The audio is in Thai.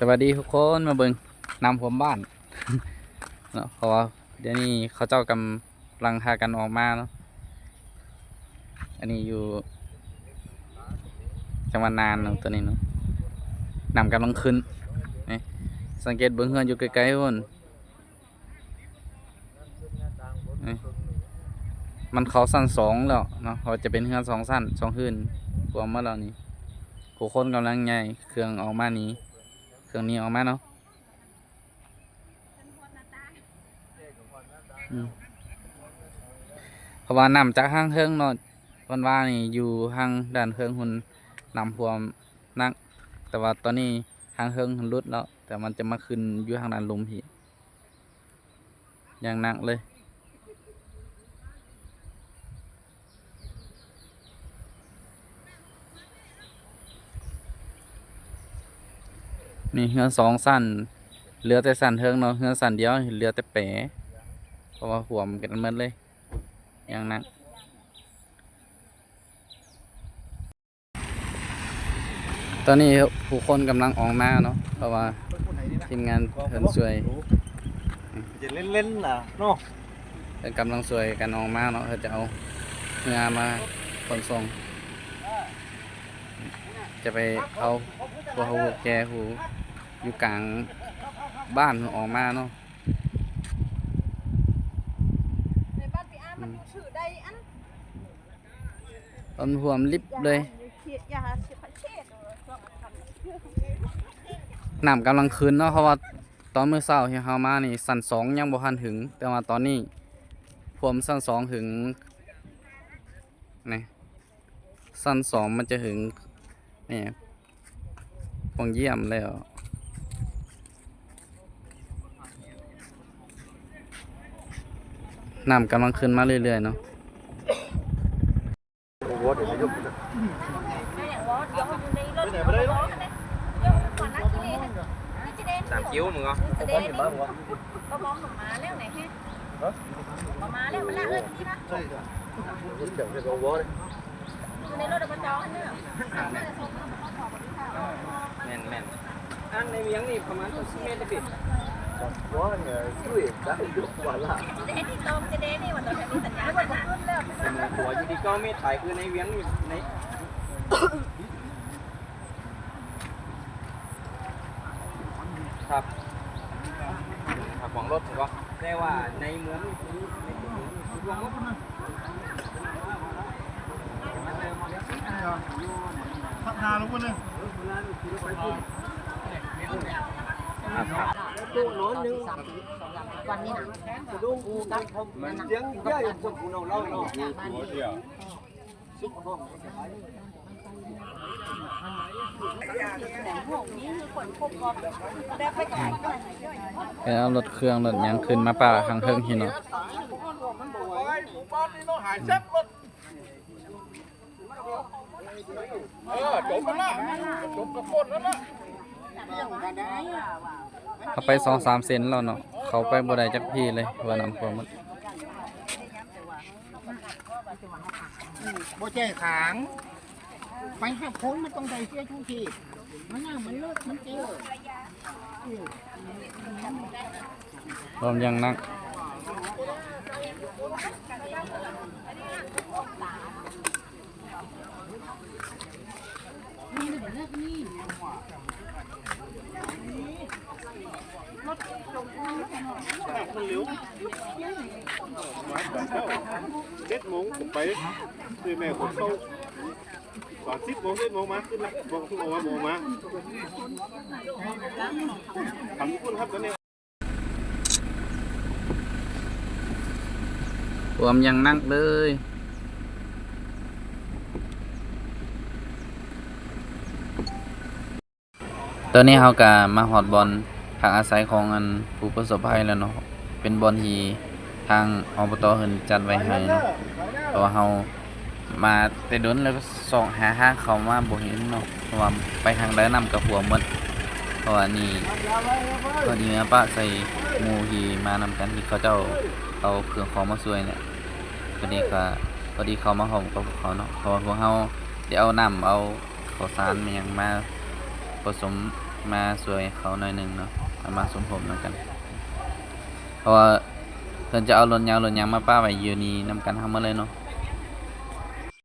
สวัสดีทุกคนมาเบิงนำผมบ้านเนาะเพราะว่าเดี๋ยวนี้เขาเจ้ากำลังพากันออกมาเนาะอันนี้อยู่จังหวัดนานเนาะตัวนี้เนาะนำกำลังขึ้นนี่สังเกตเบิ้งเฮือนอยู่ไกลๆคนนี่มันเขาสั้นสองแล้วเนาะเขาจะเป็นเฮือนสองสั้นสองคืนรวมมาแล้วนี่ผู้คนกำลังใหญ่เครื่องออกมานี้ รงนี้ออกมาเนาะเพราะว่าน้ำจากห้างเทิงเนาะวันว่านี่อยู่ห้างด้านเทิงหุ่นนำพวมนัก แต่ว่าตอนนี้ห้างเทิงหุ่นรุดแล้วแต่มันจะมาขึ้นอยู่ห้างด้านลุมพี่อย่างนักเลย นี่เฮือนสองสั้นเหลือแต่สั้นเทิงเนาะเฮือนสั้นเดียวเหลือแต่แปะเพราะว่าหัวมันกันหมดเลยอย่างนั้นตอนนี้ผู้คนกำลังออกมาเนาะเพราะว่าทีมงานเพิ่นช่วยจะเล่นๆน่ะเนาะเพิ่นกำลังช่วยกันออกมาเนาะเพิ่นจะเอาเงามาขนส่ง จะไปเอาพวกเขาแกหูอยู่กลางบ้านออกมาเนาะในบ้านพี่อามันอยู่ชื่อใดอันต้นหวมลิบเลยเขียดยาเสียพันเชษเออช่วงอันทำน้ำกำลังขึ้นเนาะเพราะว่าตอนมื้อเช้าที่เฮามานี่สั้นสองยังบ่ทันถึง แต่ว่าตอนนี้พวมสั้นสองถึงนี่สั้นสองมันจะถึง นี่พวงเยี่ยมแล้วน้ำกำลังขึ้นมาเรื่อยๆเนาะโอ้โหเดี๋ยวจะยกสามคิ้วมึงเหรอผมก็เห็นบ้างว่าก็มองออกมาแล้วไหนแค่ออกมาแล้วมันละเอิญที่นะ ใช่จ้ะเดี๋ยวจะโอ้โหเลยในรถมันจองเนี่ยแม่นแม่นอันในเวียงนี่ประมาณสิบเมตรติดว่าเนี่ยช่วยได้ยกว่าละเห็นที่ตรงจะเดนี่วันเราจะมีสัญญาณนขึ้นแล้วเป็นหัวอยู่ที่ก้าเมตรถ่ายคือในเวียงนี่ในครับขับของรถถูกปะแต่ว่าในเมืองในเมืองรวมหมด พัฒนาลงมาเลยตู้นอนนึงวันนี้นะสะดุ้งกันมันเสียงเยอะอย่างคนผู้เราเล่าเนาะนี่คือคนควบคุมได้อนไปเอารถเครื่องรถยังขึ้นมาป่าข้างเทิงพี่เนาะ เขาไปสองสามเซนแล้วเนาะเขาไปบ่ได้จักพี่เลยว่าน้ำท่วมหมดบ่แจ้ขาง ไปหักพ้นมันต้องได้เสียทุกทีมันน่ามันเลิศมันเจอรวมยังนัก มันเจ็ดโมงผมไปคือแม่ผมเข้าก่อนสิบโมงสิบโมงมาขึ้นละโมงขึ้นโมงมาโมงมาทำทุกครับตอนนี้รวมยังนักเลยตอนนี้เขาก็มาหอดบอล ทางอาศัยของอันผู้ประสบภัยแล้วเนาะเป็นบอลทีทางอบตเพิ่นจัดไว้ให้เนาะเพราะว่าเรามาแต่ดนแล้วก็สองหาทางเขามาบ่เห็นเนาะเพราะว่าไปทางใดนำกับหัวหมดเพราะว่านี่พอดีนะป้าใส่หมู่ที่มานำกันที่เขาเจ้าเอาเครื่องของมาช่วยเนี่ยพอดีก็พอดีเขามาหอมกับเขาเนาะเพราะว่าพวกเฮาได้เอาน้ำเอาข้าวสารมาหยังมาผสมมาสวยเขาหน่อยหนึงเนาะ มาสมผมนำกัน เพราะว่าเพิ่นจะเอารถยาวรถยางมาป้าไว้อยู่นี่นำกันทำมาเลยเนาะ